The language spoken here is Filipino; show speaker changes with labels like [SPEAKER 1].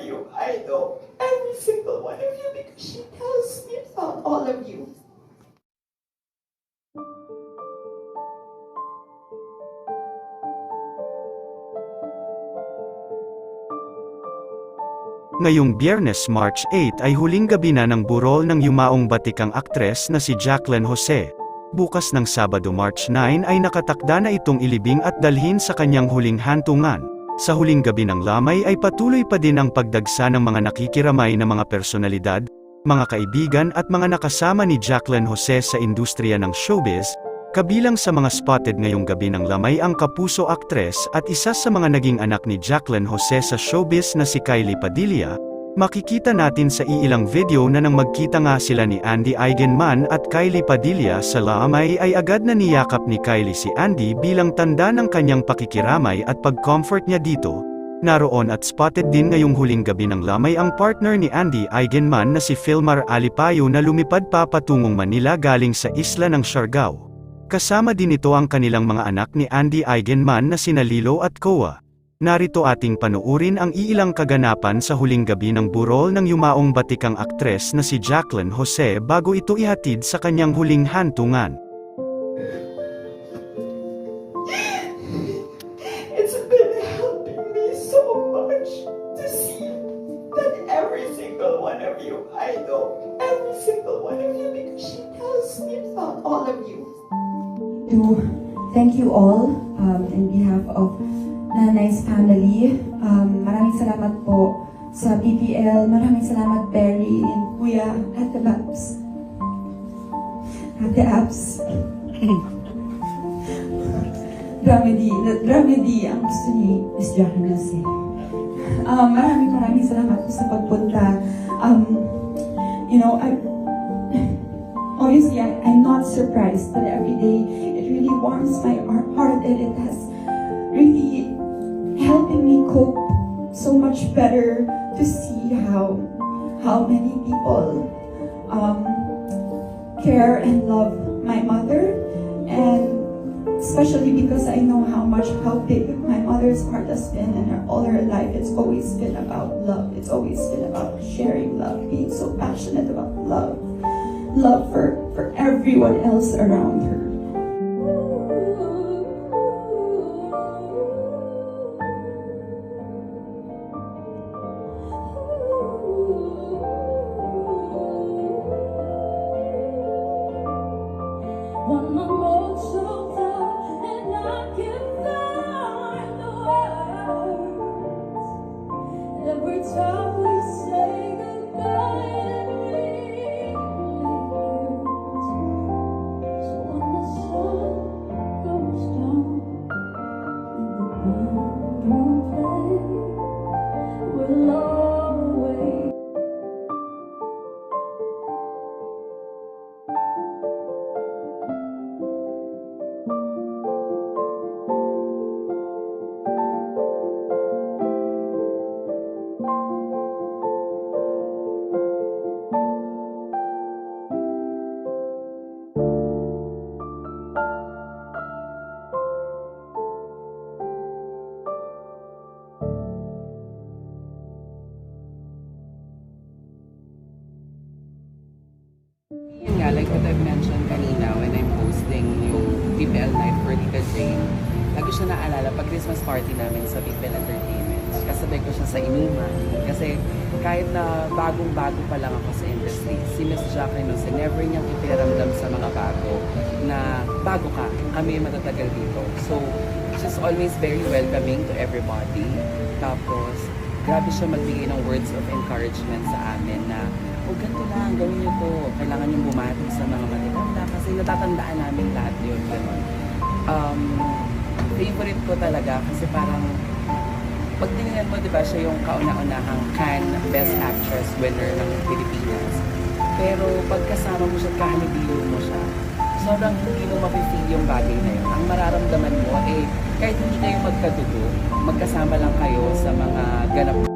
[SPEAKER 1] of you. I know every single one of you because she tells me about all of you.
[SPEAKER 2] Ngayong biyernes March 8 ay huling gabi na ng burol ng yumaong batikang aktres na si Jacqueline Jose. Bukas ng Sabado March 9 ay nakatakda na itong ilibing at dalhin sa kanyang huling hantungan. Sa huling gabi ng lamay ay patuloy pa din ang pagdagsa ng mga nakikiramay na mga personalidad, mga kaibigan at mga nakasama ni Jacqueline Jose sa industriya ng showbiz, Kabilang sa mga spotted ngayong gabi ng lamay ang kapuso aktres at isa sa mga naging anak ni Jacqueline Jose sa showbiz na si Kylie Padilla, makikita natin sa iilang video na nang magkita nga sila ni Andy Eigenman at Kylie Padilla sa lamay ay agad na niyakap ni Kylie si Andy bilang tanda ng kanyang pakikiramay at pag-comfort niya dito. Naroon at spotted din ngayong huling gabi ng lamay ang partner ni Andy Eigenman na si Filmar Alipayo na lumipad pa patungong Manila galing sa isla ng Siargao. Kasama din ito ang kanilang mga anak ni Andy Eigenman na sina Lilo at Koa. Narito ating panuurin ang iilang kaganapan sa huling gabi ng burol ng yumaong batikang aktres na si Jacqueline Jose bago ito ihatid sa kanyang huling hantungan.
[SPEAKER 3] It's been helping me so much to see that every single one of you, I know every single one of you because she tells me about all of you.
[SPEAKER 1] to thank you all um, in behalf of Nanay's family. Um, maraming salamat po sa BPL. Maraming salamat Berry and Kuya Ate Babs. Ate Abs. dramedy. na- Dramedy ang gusto ni Miss Jackie Nasi. Um, maraming maraming salamat po sa pagpunta. Um, you know, I, obviously I, I'm not surprised, but every day it really warms my heart and it has really helping me cope so much better to see how how many people um, care and love my mother. And especially because I know how much how big my mother's heart has been and her, all her life it's always been about love. It's always been about sharing love being so passionate about love. Love for, for everyone else around her.
[SPEAKER 4] BPL Night for Tita Jane, lagi siya naalala pag Christmas party namin sa BPL Entertainment. Kasabay ko siya sa inuman. Kasi kahit na bagong-bago pa lang ako sa industry, si Miss Jacqueline Jose, never niyang ipiramdam sa mga bago na bago ka, kami matatagal dito. So, she's always very welcoming to everybody. Tapos, grabe siya magbigay ng words of encouragement sa amin na o ganito lang, gawin niyo to. Kailangan niyong bumati sa mga matatanda kasi natatandaan namin lahat yun. Um, favorite ko talaga kasi parang pag tinignan mo, di ba, siya yung kauna-unahang Cannes Best Actress winner ng Pilipinas. Pero pagkasama mo siya at kahalibilo mo siya, sobrang hindi mo mapifeel yung bagay na yun. Ang mararamdaman mo, eh, kahit hindi kayo magkadugo, magkasama lang kayo sa mga ganap